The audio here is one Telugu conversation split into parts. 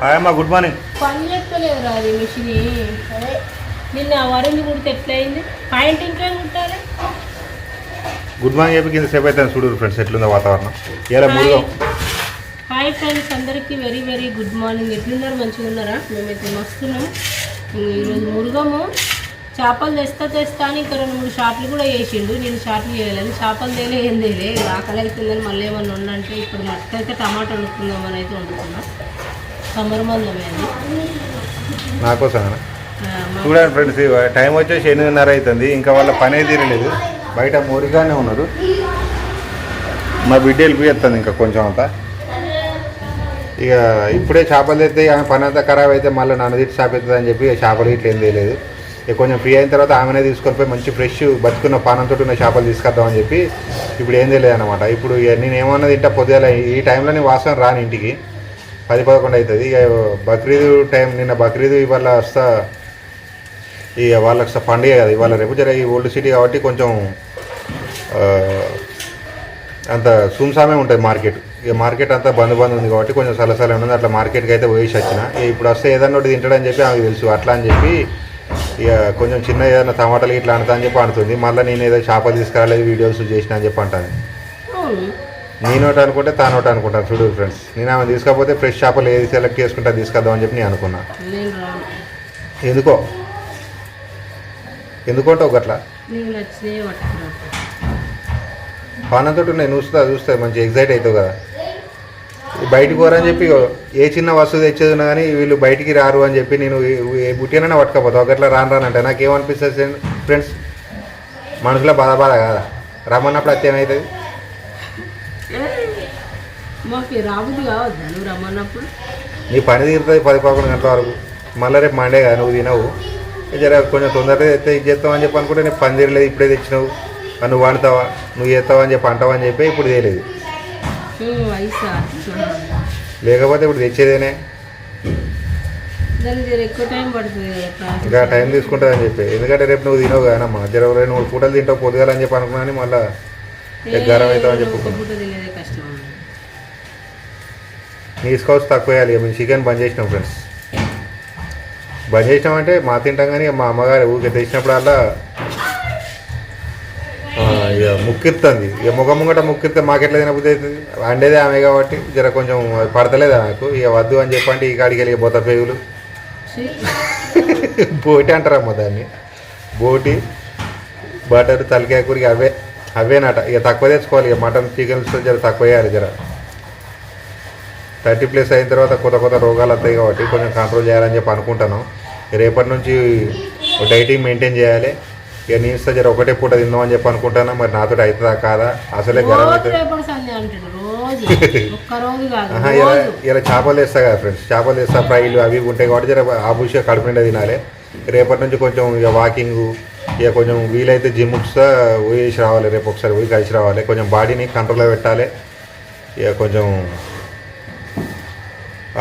హాయ్ అమ్మా గుడ్ మార్నింగ్. పని చెప్తలేదు అది మిషన్. నిన్న వరంగి కుడితే ఎట్లయింది? పాయింట్ ఇంకా కుట్టాలి? గుడ్ మార్నింగ్ చెప్పి కింద సేపు అయితే చూడు ఫ్రెండ్స్ ఎట్లుందో వాతావరణం. ఇలా మూడుగా హాయ్ ఫ్రెండ్స్ అందరికీ వెరీ వెరీ గుడ్ మార్నింగ్ ఎట్లున్నారు? మంచిగా ఉన్నారా మేమైతే మస్తున్నాం. ఈరోజు మురుగము. చేపలు తెస్తా తెస్తా అని ఇంకా రెండు మూడు షాట్లు కూడా వేసిండు. నేను షాట్లు చేయలేదు చేపలు తేలే ఏం తేలే. ఆకలి అవుతుందని మళ్ళీ ఏమన్నా ఉండంటే ఇప్పుడు మట్టుకైతే టమాటా వండుకుందామని అయితే వండుకున్నాం. చూడండి ఫ్రెండ్స్ టైం వచ్చేసి ఎనిమిదిన్నర అవుతుంది. ఇంకా వాళ్ళ పనే తీరలేదు. బయట మూరిగానే ఉన్నారు. మా బిడ్డ వెళ్ళిపోతుంది ఇంకా కొంచెం అంతా. ఇక ఇప్పుడే చేపలు తెస్తే ఆమె పని అంతా ఖరాబ్ అయితే మళ్ళీ నన్ను తిట్టి చేపెత్తుంది అని చెప్పి చేపలు ఇట్లా ఏం తెలియదు ఇక కొంచెం ఫ్రీ అయిన తర్వాత ఆమెనే తీసుకొని పోయి మంచి ఫ్రెష్ బతుకున్న పానంతో ఉన్న చేపలు తీసుకొద్దామని చెప్పి ఇప్పుడు ఏం తెలియదు అనమాట ఇప్పుడు ఇక నేను ఏమన్నా తింటా పొద్దుగాల ఈ టైంలో నేను వాసన రాను ఇంటికి. పది పదకొండు అవుతుంది ఇక బక్రీదు టైం నిన్న బక్రీదు ఇవాళ వస్తా ఇక వాళ్ళకి పండుగ కదా. ఇవాళ రేపు జర ఈ ఓల్డ్ సిటీ కాబట్టి కొంచెం అంత సుమ్సామే ఉంటుంది మార్కెట్. ఇక మార్కెట్ అంతా బంద్ బంద్ ఉంది కాబట్టి కొంచెం సలసల ఉంది అట్లా మార్కెట్కి అయితే పోయేసి వచ్చిన. ఇక ఇప్పుడు వస్తే ఏదన్నా ఒకటి తింటాడని చెప్పి ఆమెకు తెలుసు. అట్లా అని చెప్పి ఇక కొంచెం చిన్న ఏదైనా టమాటాలు ఇట్లా అంటా అని చెప్పి అంటుంది మళ్ళీ నేను ఏదో చేపలు తీసుకురాలేదు వీడియోస్ చేసిన అని చెప్పి అంటాను. ఒకటి అనుకుంటే తాను ఒకటి అనుకుంటాను. చూడు ఫ్రెండ్స్ నేను ఆమె తీసుకపోతే ఫ్రెష్ చేపలు ఏది సెలెక్ట్ చేసుకుంటా తీసుకొద్దాం అని చెప్పి నేను అనుకున్నా. ఎందుకో? ఎందుకంటే ఒకట్లా? పానంతో నేను చూస్తా చూస్తా మంచి ఎగ్జైట్ అవుతావు కదా. బయటికి పోరని చెప్పి ఏ చిన్న వస్తువు తెచ్చేది ఉన్నా కానీ వీళ్ళు బయటికి రారు అని చెప్పి నేను ఏ- బుట్టినైనా పట్టుకపోతా. ఒకట్లా రాను రానంటే నాకేమనిపిస్తుంది ఫ్రెండ్స్ మనసులో బాధ బాధ కాదా? రమ్మన్నప్పుడు అత్యం అవుతుంది మాకు రాబుద్ది కావద్దా? నువ్వు రమ్మన్నప్పుడు? నీ పని తీరుతుంది పది పదకొండు గంటల వరకు. మళ్ళీ రేపు మండే కదా నువ్వు తినవు. జర కొంచెం తొందరగా తెస్తే ఇది చేస్తావు అని చెప్పి అనుకుంటే నీకు పని తీరలేదు ఇప్పుడే తెచ్చినావు. నువ్వు వండుతావా? నువ్వు చేస్తావా అని చెప్పి అంటావా అని చెప్పి ఇప్పుడు తెలియదు. లేకపోతే ఇప్పుడు తెచ్చేదేనే. ఇంకా టైం తీసుకుంటుందని చెప్పి. ఎందుకంటే రేపు నువ్వు తినవు కానమ్మా జర రెండు మూడు పూటలు తింటావు పొద్దుగాలని చెప్పి అనుకున్నాను మళ్ళీ గరం అవుతావని ఏ, చెప్పు ఒక్క పూట తినేదే కష్టం తీసుకోవచ్చు తక్కువ వేయాలి ఇక మేము చికెన్ బంద్ చేసినాం ఫ్రెండ్స్. బంద్ చేసినామంటే మా తింటాం కానీ మా అమ్మగారు ఊరికే తెచ్చినప్పుడల్లా ఇక ఇక ముఖం ముంగట ముక్కిస్తే మాకెట్లా తినబుద్ధి అవుతుంది? వండేదే ఆమె కాబట్టి జర కొంచెం పడతలేదు నాకు? ఇక వద్దు అని చెప్పండి ఈ కాడికి వెళ్ళి బోత పేగులు. ఛీ, బోటి అంటారమ్మ దాన్ని. బోటి బటర్ తలకాయ కూరకి అవే అవేనట. ఇక తక్కువ తెచ్చుకోవాలి. ఇక మటన్ చికెన్ జర తక్కువ వేయాలి జర. థర్టీ ప్లస్ అయిన తర్వాత కొత్త కొత్త రోగాలు వస్తాయి కాబట్టి కొంచెం కంట్రోల్ చేయాలని చెప్పి అనుకుంటాను. రేపటి నుంచి డైటింగ్ మెయింటైన్ చేయాలి. ఇక నేను ఇస్తా జర ఒకటే పూట తిందామని చెప్పి అనుకుంటాను? మరి నాతో అవుతుందా కాదా? అసలే గరం ఇలా చేపలు తెస్తా కదా ఫ్రెండ్స్ చేపలు తెస్తా ఫ్రైలు అవి ఉంటాయి కాబట్టి జర ఆబుష కడుపు నిండా తినాలి. రేపటి నుంచి కొంచెం ఇక వాకింగ్ ఇక కొంచెం వీలైతే జిమ్ కూడా వేసి రావాలి. రేపు ఒకసారి పోయి కలిసి రావాలి. కొంచెం బాడీని కంట్రోల్లో పెట్టాలి. ఇక కొంచెం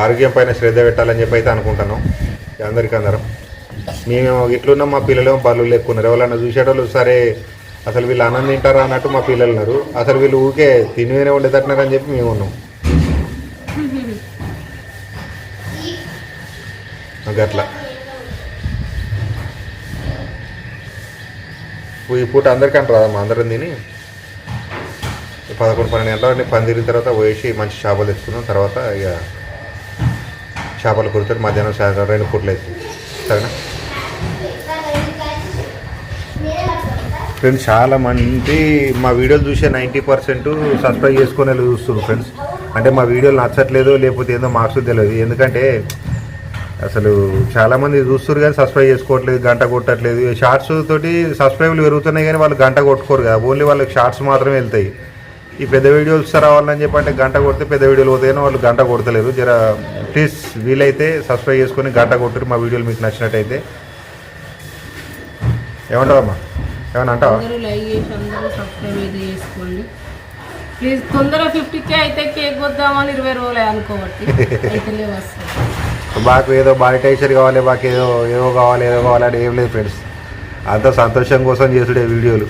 ఆరోగ్యం పైన శ్రద్ధ పెట్టాలని చెప్పి అయితే అనుకుంటున్నాం. అందరికీ అందరం. మేమేమో ఇట్లున్నాం మా పిల్లలేమో బళ్ళు లెక్కున్నారు ఎవరన్నా చూసేటోళ్ళు సరే అసలు వీళ్ళు అన్నం తింటారా అన్నట్టు మా పిల్లలు ఉన్నారు. అసలు వీళ్ళు ఊకే తినివేనే ఉండేటట్టున్నారని చెప్పి మేము ఉన్నాం. గట్లా ఈ పూట అందరికంటారు రాదమ్మా అందరం తిని పదకొండు పన్నెండు గంటల పని తిరిగిన తర్వాత పోయేసి మంచి చేపలు తెచ్చుకున్నాం. తర్వాత ఇక చేపలు కుడుతారు మధ్యాహ్నం సాయంత్రం రెండు పూటలు అవుతుంది. సరేనా ఫ్రెండ్స్ చాలా మంది మా వీడియోలు చూసే నైంటీ పర్సెంట్ సబ్స్క్రైబ్ చేసుకునే వాళ్ళు చూస్తున్నారు ఫ్రెండ్స్ అంటే మా వీడియోలు నచ్చట్లేదు లేకపోతే ఏందో మార్క్స్ తెలియదు. ఎందుకంటే అసలు చాలామంది చూస్తారు కానీ సబ్స్క్రైబ్ చేసుకోవట్లేదు గంట కొట్టట్లేదు. షార్ట్స్ తోటి సబ్స్క్రైబ్లు పెరుగుతున్నాయి కానీ వాళ్ళు గంట కొట్టుకోరు కదా. ఓన్లీ వాళ్ళకి షార్ట్స్ మాత్రమే వెళ్తాయి. ఈ పెద్ద వీడియోలు రావాలని చెప్పి అంటే గంట కొడితే పెద్ద వీడియోలు పోతాయని వాళ్ళు గంట కొడతలేరు. జర ప్లీజ్ వీలైతే సబ్స్క్రైబ్ చేసుకొని గంట కొట్టురు మా వీడియోలు మీకు నచ్చినట్టయితే. ఏమంటావమ్మా? ఏమన్నా అంటావా? అయితే చేసుకోండి. ప్లీజ్ తొందర ఫిఫ్టీ కే అయితే కేక్ వద్దామని ఇరవై రోజులే అనుకోబట్టి అయితే వస్తుంది మాకు ఏదో మానిటైజర్ కావాలి మాకు ఏదో ఏదో కావాలి ఏదో కావాలని ఏం లేదు ఫ్రెండ్స్ అంతా సంతోషం కోసం చేసుడే వీడియోలు.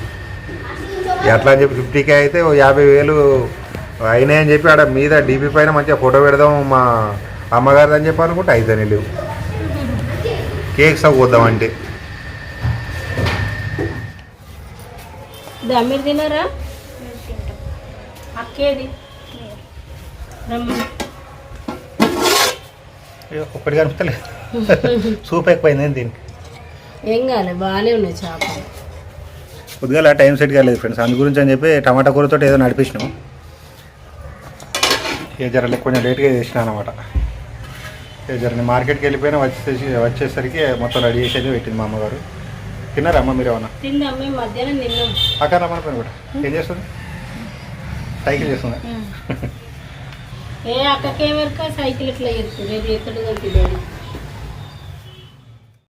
ఎట్లా అని చెప్పి ఫిఫ్టీకే అయితే ఓ యాభై వేలు అయినాయని చెప్పి ఆడ మీద డీపీ పైన మంచిగా ఫోటో పెడదాం మా అమ్మగారిది అని చెప్పి అనుకుంటే అయితేనే లేవు. కేక్ సవ్ వద్దామంటే దా మీరు తినారా అక్కేది? కనిపిస్తలేదు. సూప్ ఎక్కువైంది దీనికి? ఏం కాలే బాగానే ఉన్నాయి చేపలు. కొద్దిగా టైం సెట్ కాలేదు ఫ్రెండ్స్. అందు గురించి అని చెప్పి టమాటా కూరతో ఏదో నడిపించినాం ఏ జర కొంచెం లేట్గా చేసిన అనమాట ఏ జర నేను మార్కెట్కి వెళ్ళిపోయినా వచ్చేసి వచ్చేసరికి మొత్తం రెడీ చేసేది పెట్టింది మా అమ్మగారు. తిన్నారా అమ్మ మీరు ఏమన్నా? అక్కడ రమ్మని పని కూడా ఏం చేస్తుంది? సైకిల్ చేస్తుందా? ఏ అక్కకేమెరక సైకిల్ ఇట్లా చేస్తుంది